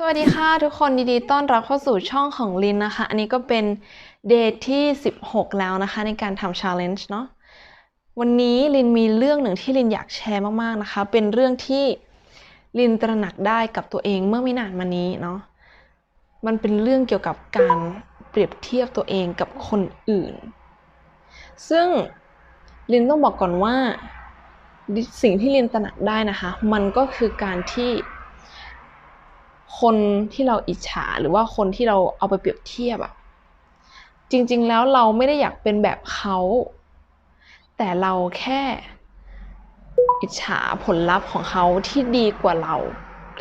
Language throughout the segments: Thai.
สวัสดีค่ะทุกคนดีต้อนรับเข้าสู่ช่องของลินนะคะ อันนี้ก็เป็นเดทที่ 16 แล้วนะคะ ในการทำ challenge เนาะวันนี้ลินมีเรื่องหนึ่งที่ลินอยากแชร์มากๆนะคะ เป็นเรื่องที่ลินตระหนักได้กับตัวเองเมื่อไม่นานมานี้เนาะมันเป็นเรื่องเกี่ยวกับการเปรียบเทียบตัวเองกับคนอื่น ซึ่งลินต้องบอกก่อนว่าสิ่งที่ลินตระหนักได้นะคะ มันก็คือการที่ คนที่เราอิจฉาหรือว่าคนที่เราเอาไปเปรียบเทียบอะจริง ๆ แล้วเราไม่ได้อยากเป็นแบบเขา แต่เราแค่อิจฉาผลลัพธ์ของเขาที่ดีกว่าเรา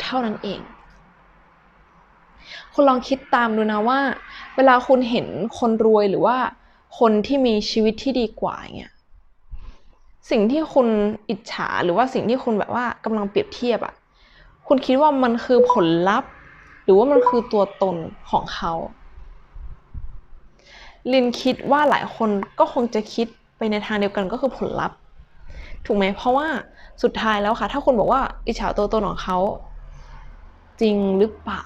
เท่านั้นเอง คุณลองคิดตามดูนะว่า เวลาคุณเห็นคนรวยหรือว่าคนที่มีชีวิตที่ดีกว่าเงี้ยสิ่งที่คุณอิจฉาหรือว่าสิ่งที่คุณแบบว่ากำลังเปรียบเทียบอะ คุณคิดว่ามันคือผลลัพธ์ หรือว่ามันคือตัวตนของเขาลินคิดว่าหลายคนก็คงจะคิดไปในทางเดียวกันก็คือผลลัพธ์ ถูกไหมเพราะว่าสุดท้ายแล้วค่ะ ถ้าคุณบอกว่าอิจฉาตัวตนของเขาจริงหรือเปล่า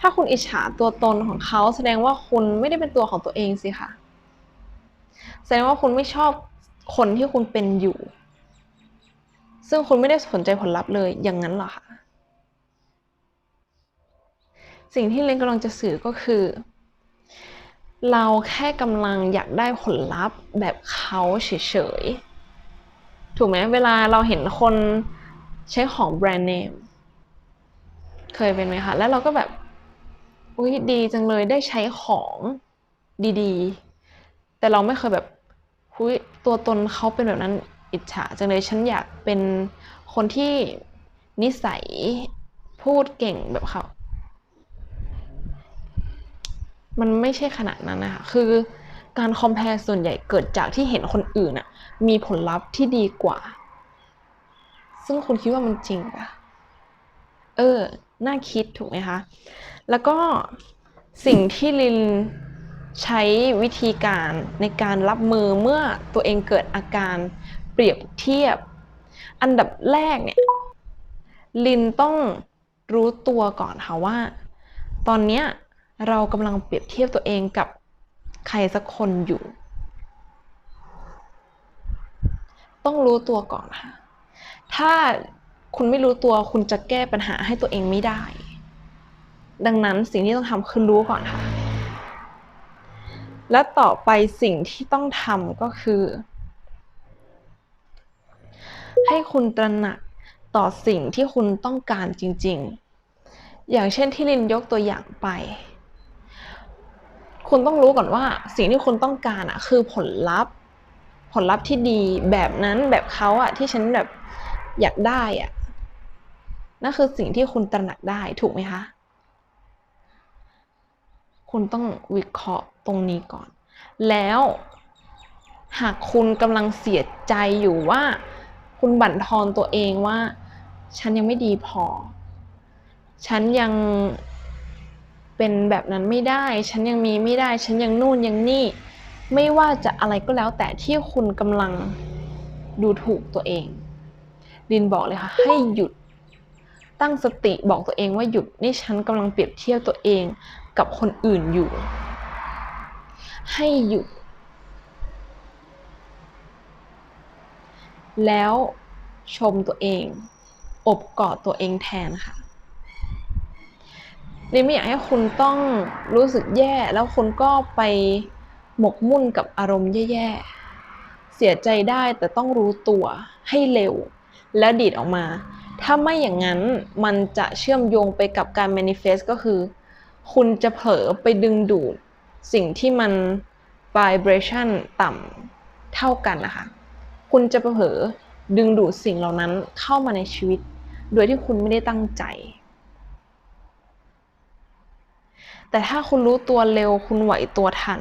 ถ้าคุณอิจฉาตัวตนของเขา แสดงว่าคุณไม่ได้เป็นตัวของตัวเองสิค่ะแสดงว่าคุณไม่ชอบคนที่คุณเป็นอยู่ ซึ่งคุณไม่ได้สนใจผลลัพธ์เลยอย่างนั้นเหรอคะสิ่งที่เลนกำลังจะสื่อก็คือ เราแค่กำลังอยากได้ผลลัพธ์แบบเขาเฉยๆ ถูกไหมเวลาเราเห็นคนใช้ของแบรนด์เนมเคยเป็นไหมคะ แล้วเราก็แบบอุ้ยดีจังเลยได้ใช้ของดีๆ แต่เราไม่เคยแบบอุ้ยตัวตนเขาเป็นแบบนั้น อิจฉาจังเลยฉันอยากเป็นคนที่นิสัยพูดเก่งแบบเขา มันไม่ใช่ขนาดนั้นนะคะ คือการคอมเพลส่วนใหญ่เกิดจากที่เห็นคนอื่นอะมีผลลัพธ์ที่ดีกว่า ซึ่งคุณคิดว่ามันจริงปะเออ น่าคิดถูกไหมคะ แล้วก็สิ่งที่ลินใช้วิธีการในการรับมือเมื่อตัวเองเกิดอาการ เปรียบเทียบ อันดับแรกเนี่ย ลินต้องรู้ตัวก่อนค่ะว่า ตอนเนี้ยเรากำลังเปรียบเทียบตัวเองกับใครสักคนอยู่ ต้องรู้ตัวก่อนค่ะ ถ้าคุณไม่รู้ตัวคุณจะแก้ปัญหาให้ตัวเองไม่ได้ ดังนั้นสิ่งที่ต้องทำคือรู้ก่อนค่ะ และต่อไปสิ่งที่ต้องทำก็คือ ให้คุณตระหนักต่อสิ่งที่คุณต้องการจริง ๆ อย่างเช่นที่ลินยกตัวอย่างไป คุณต้องรู้ก่อนว่าสิ่งที่คุณต้องการอะคือผลลัพธ์ ผลลัพธ์ที่ดีแบบนั้นแบบเขาอะที่ฉันแบบอยากได้อะนั่นคือสิ่งที่คุณตระหนักได้ถูกไหมคะ คุณต้องวิเคราะห์ตรงนี้ก่อน แล้วหากคุณกำลังเสียใจอยู่ว่า คุณบั่นทอนตัวเองว่า ฉันยังไม่ดีพอ ฉันยังเป็นแบบนั้นไม่ได้ ฉันยังมีไม่ได้ ฉันยังนู่นยังนี่ ไม่ว่าจะอะไรก็แล้วแต่ที่คุณกำลังดูถูกตัวเอง ดินบอกเลยค่ะ ให้หยุด ตั้งสติบอกตัวเองว่าหยุด นี่ฉันกำลังเปรียบเทียบตัวเองกับคนอื่นอยู่ ให้หยุด แล้วชมตัวเอง อบกอดตัวเองแทนค่ะลินไม่อยากให้คุณต้องรู้สึกแย่แล้วคุณก็ไปหมกมุ่นกับอารมณ์แย่ๆ เสียใจได้แต่ต้องรู้ตัวให้เร็ว แล้วดีดออกมา ถ้าไม่อย่างนั้นมันจะเชื่อมโยงไปกับการ manifest ก็คือ คุณจะเผลอไปดึงดูดสิ่งที่มัน vibration ต่ำเท่ากันนะคะ คุณจะเผลอดึงดูดสิ่งเหล่านั้นเข้ามาในชีวิต โดยที่คุณไม่ได้ตั้งใจ แต่ถ้าคุณรู้ตัวเร็วคุณไหวตัวทัน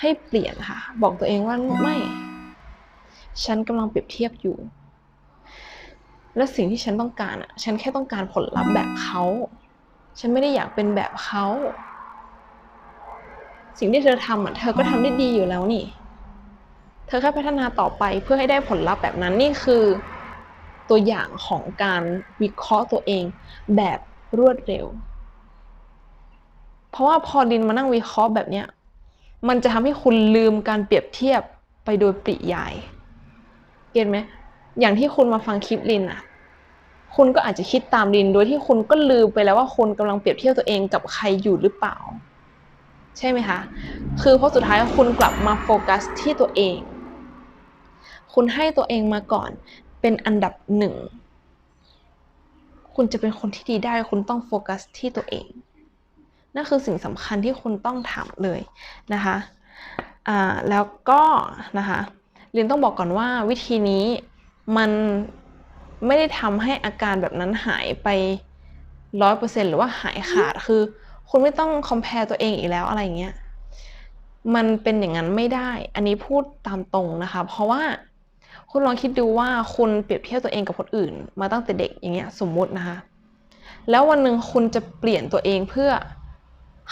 ให้เปลี่ยนค่ะ บอกตัวเองว่าไม่ ฉันกำลังเปรียบเทียบอยู่ และสิ่งที่ฉันต้องการอะ ฉันแค่ต้องการผลลัพธ์แบบเขา ฉันไม่ได้อยากเป็นแบบเขา สิ่งที่เธอทำอะ เธอก็ทำได้ดีอยู่แล้วนี่ เธอแค่พัฒนาต่อไปเพื่อให้ได้ผลลัพธ์แบบนั้นนี่คือ ตัวอย่างของการวิเคราะห์ตัวเองแบบรวดเร็ว เพราะว่าพอลินมานั่งวิเคราะห์แบบเนี้ยมันจะทำให้คุณลืมการเปรียบเทียบไปโดยปริยายเก็ตไหมอย่างที่คุณมาฟังคลิปลินอะคุณก็อาจจะคิดตามลินโดยที่คุณก็ลืมไปแล้วว่าคุณกำลังเปรียบเทียบตัวเองกับใครอยู่หรือเปล่า ใช่ไหมคะ คือเพราะสุดท้ายคุณกลับมาโฟกัสที่ตัวเอง คุณให้ตัวเองมาก่อน เป็นอันดับหนึ่ง คุณจะเป็นคนที่ดีได้ คุณต้องโฟกัสที่ตัวเอง นั่นคือสิ่งสำคัญที่คุณต้องทำเลยนะคะอ่าแล้วก็นะคะลินต้องบอกก่อนว่าวิธีนี้มันไม่ได้ทำให้อาการแบบนั้นหายไปร้อยเปอร์เซ็นหรือว่าหายขาดคือ คุณไม่ต้องคอมเพลตัวเองอีกแล้วอะไรเงี้ยมันเป็นอย่างนั้นไม่ได้ อันนี้พูดตามตรงนะคะ เพราะว่า คุณลองคิดดูว่าคุณเปรียบเทียบตัวเองกับคนอื่น มาตั้งแต่เด็กอย่างเงี้ยสมมุตินะคะ แล้ววันหนึ่งคุณจะเปลี่ยนตัวเองเพื่อ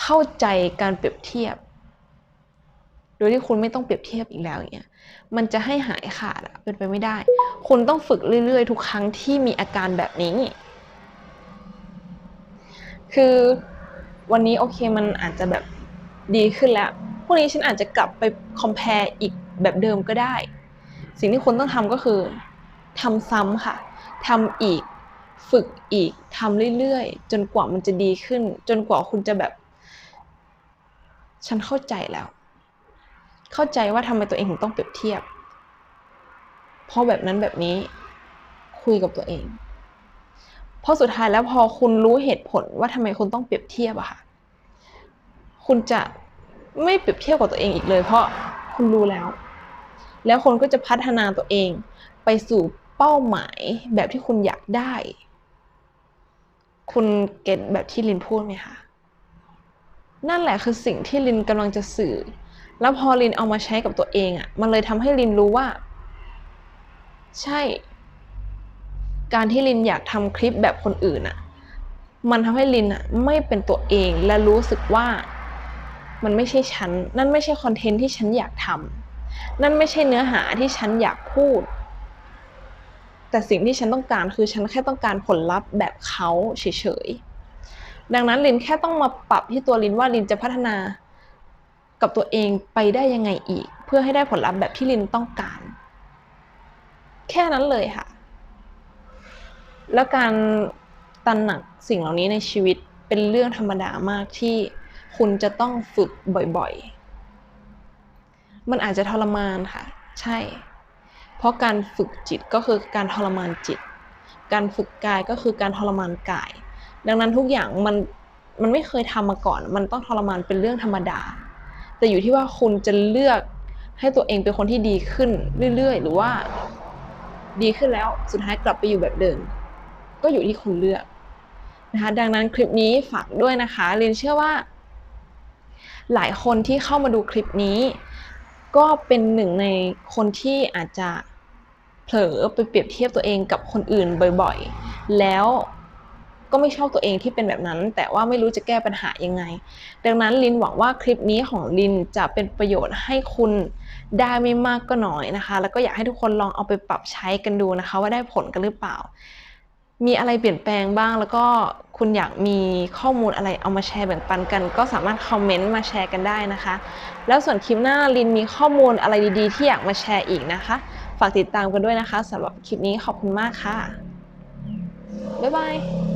เข้าใจการเปรียบเทียบ โดยที่คุณไม่ต้องเปรียบเทียบอีกแล้วอย่างเงี้ย มันจะให้หายขาดอะเป็นไปไม่ได้ คุณต้องฝึกเรื่อยๆ ทุกครั้งที่มีอาการแบบนี้ คือวันนี้โอเคมันอาจจะแบบดีขึ้นแล้วพรุ่งนี้ฉันอาจจะกลับไปคอมเพลอีกแบบเดิมก็ได้ สิ่งที่คุณต้องทำก็คือทำซ้ำค่ะทำอีกฝึกอีกทำเรื่อยๆ จนกว่ามันจะดีขึ้น จนกว่าคุณจะแบบ ฉันเข้าใจแล้ว เข้าใจว่าทำไมตัวเองถึงต้องเปรียบเทียบ เพราะแบบนั้นแบบนี้คุยกับตัวเอง เพราะสุดท้ายแล้วพอคุณรู้เหตุผลว่าทำไมคุณต้องเปรียบเทียบอะค่ะ คุณจะไม่เปรียบเทียบกับตัวเองอีกเลย เพราะคุณรู้แล้ว แล้วคนก็จะพัฒนาตัวเอง ไปสู่เป้าหมายแบบที่คุณอยากได้ คุณเก็ตแบบที่ลินพูดไหมคะนั่นแหละคือสิ่งที่ลินกำลังจะสื่อ แล้วพอลินเอามาใช้กับตัวเองอะ่ะ มันเลยทำให้ลินรู้ว่า ใช่ การที่ลินอยากทำคลิปแบบคนอื่นอะ่ะ มันทำให้ลินอะ่ะไม่เป็นตัวเองและรู้สึกว่า มันไม่ใช่ฉัน นั่นไม่ใช่คอนเทนต์ที่ฉันอยากทำ นั่นไม่ใช่เนื้อหาที่ฉันอยากพูด แต่สิ่งที่ฉันต้องการคือฉันแค่ต้องการผลลัพธ์แบบเขาเฉยๆดังนั้นลินแค่ต้องมาปรับที่ตัวลินว่าลินจะพัฒนากับตัวเองไปได้ยังไงอีก เพื่อให้ได้ผลลัพธ์แบบที่ลินต้องการ แค่นั้นเลยค่ะ แล้วการตระหนักสิ่งเหล่านี้ในชีวิตเป็นเรื่องธรรมดามากที่คุณจะต้องฝึกบ่อยๆ มันอาจจะทรมานค่ะ ใช่ เพราะการฝึกจิตก็คือการทรมานจิต การฝึกกายก็คือการทรมานกาย ดังนั้นทุกอย่างมันมันไม่เคยทำมาก่อน มันต้องทรมานเป็นเรื่องธรรมดา แต่อยู่ที่ว่าคุณจะเลือกให้ตัวเองเป็นคนที่ดีขึ้นเรื่อยๆ หรือว่า ดีขึ้นแล้วสุดท้ายกลับไปอยู่แบบเดิม ก็อยู่ที่คุณเลือกนะคะ ดังนั้นคลิปนี้ฝากด้วยนะคะเรียนเชื่อว่า หลายคนที่เข้ามาดูคลิปนี้ ก็เป็นหนึ่งในคนที่อาจจะเผลอไปเปรียบเทียบตัวเองกับคนอื่นบ่อยๆ แล้วก็ไม่ชอบตัวเองที่เป็นแบบนั้น แต่ว่าไม่รู้จะแก้ปัญหายังไง ดังนั้นลินหวังว่าคลิปนี้ของลินจะเป็นประโยชน์ให้คุณได้ไม่มากก็น้อยนะคะ แล้วก็อยากให้ทุกคนลองเอาไปปรับใช้กันดูนะคะ ว่าได้ผลกันหรือเปล่า มีอะไรเปลี่ยนแปลงบ้าง แล้วก็คุณอยากมีข้อมูลอะไรเอามาแชร์แบ่งปันกัน ก็สามารถคอมเมนต์มาแชร์กันได้นะคะ แล้วส่วนคลิปหน้าลินมีข้อมูลอะไรดีๆ ที่อยากมาแชร์อีกนะคะ ฝากติดตามกันด้วยนะคะสำหรับคลิปนี้ขอบคุณมากค่ะบ๊ายบาย